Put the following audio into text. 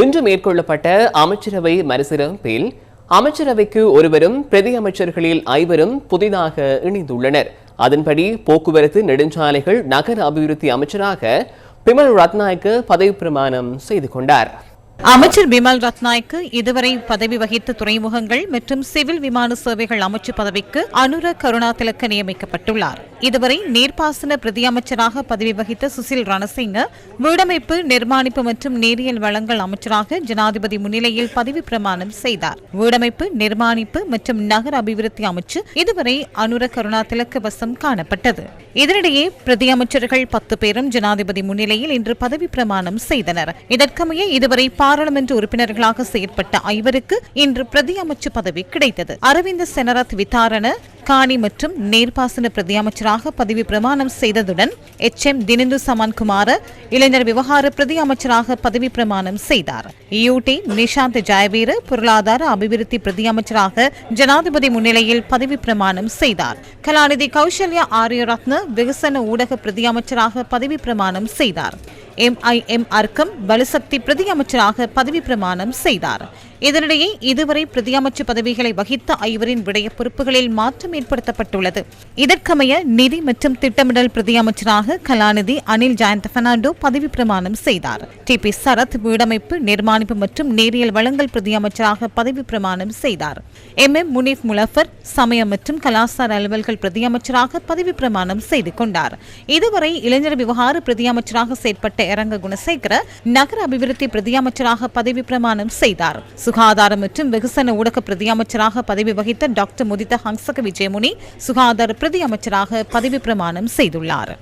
இன்று மேற்கொள்ளப்பட்ட அமைச்சரவை மறுசீரமைப்பில் அமைச்சரவைக்கு ஒருவரும் பிரதி அமைச்சர்களில் ஐவரும் புதிதாக இணைந்துள்ளனர். அதன்படி போக்குவரத்து நெடுஞ்சாலைகள் நகர அபிவிருத்தி அமைச்சராக பிமல் ரத்நாயக்க பதவி பிரமாணம் செய்து கொண்டார். அமைச்சர் பிமல் ரத்நாய்க்கு இதுவரை பதவி வகித்த துறைமுகங்கள் மற்றும் சிவில் விமான சேவைகள் அமைச்சு பதவிக்கு அனுர கருணா திலக்க நியமிக்கப்பட்டுள்ளார். இதுவரை நீர்ப்பாசன பிரதி அமைச்சராக பதவி வகித்த சுசில் ரணசிங்க வீடமைப்பு நிர்மாணிப்பு மற்றும் நேரியல் வளங்கள் அமைச்சராக ஜனாதிபதி முன்னிலையில் பதவி பிரமாணம் செய்தார். வீடமைப்பு நிர்மாணிப்பு மற்றும் நகர அபிவிருத்தி அமைச்சு இதுவரை அனுர கருணா திலக்க வசம் காணப்பட்டது. இதனிடையே பிரதி அமைச்சர்கள் பத்து பேரும் ஜனாதிபதி முன்னிலையில் இன்று பதவி பிரமாணம் செய்தனர். இதற்கமைய இதுவரை பாராளுமன்ற உறுப்பினர்களாக செயற்பட்ட ஐவருக்கு இன்று பிரதி அமைச்சு பதவி கிடைத்தது. அரவிந்த செனரத் வித்தாரண காணி மற்றும் நேர்பாசன பிரதி அமைச்சராக பதவி பிரமாணம் செய்ததுடன் எச். எம். தினிந்து சமன்குமார இளைஞர் விவகார பிரதி அமைச்சராக பதவி பிரமாணம் செய்தார். யூடி நிஷாந்த் ஜெயவீர பொருளாதார அபிவிருத்தி பிரதி அமைச்சராக ஜனாதிபதி முன்னிலையில் பதவி பிரமாணம் செய்தார். கலாநிதி கௌசல்யா ஆரியரத்ன வெகுசன ஊடக பிரதி அமைச்சராக பதவி பிரமாணம் செய்தார். எம்ஐஎம் அர்க்கம் வலுசக்தி பிரதி அமைச்சராக பதவி பிரமாணம் செய்தார். இதனிடையே இதுவரை பிரதி பதவிகளை வகித்த ஐவரின் விடய பொறுப்புகளில் மாற்றம் ஏற்படுத்தப்பட்டுள்ளது. இதற்கமைய நிதி மற்றும் திட்டமிடல் பிரதி அமைச்சராக கலாநிதி அனில் ஜெயந்த் பெர்னாண்டோ பதவி பிரமாணம் செய்தார். டி பி சரத் வீடமைப்பு நிர்மாணிப்பு மற்றும் நேரியல் வளங்கள் பிரதி அமைச்சராக பதவி பிரமாணம் செய்தார். எம் எம் முனீப் முலஃபர் சமய மற்றும் கலாசார அலுவல்கள் பிரதி அமைச்சராக பதவி பிரமாணம் செய்து கொண்டார். இதுவரை இளைஞர் விவகார பிரதி அமைச்சராக செயற்பட்ட இரங்க குணசேகர நகர அபிவிருத்தி பிரதியமைச்சராக பதவி பிரமாணம் செய்தார். சுகாதாரம் மற்றும் வெகுசன ஊடக பிரதியமைச்சராக பதவி வகித்த டாக்டர் முதித்த ஹங்சக விஜயமுனி சுகாதார பிரதி அமைச்சராக பதவி பிரமாணம் செய்துள்ளார்.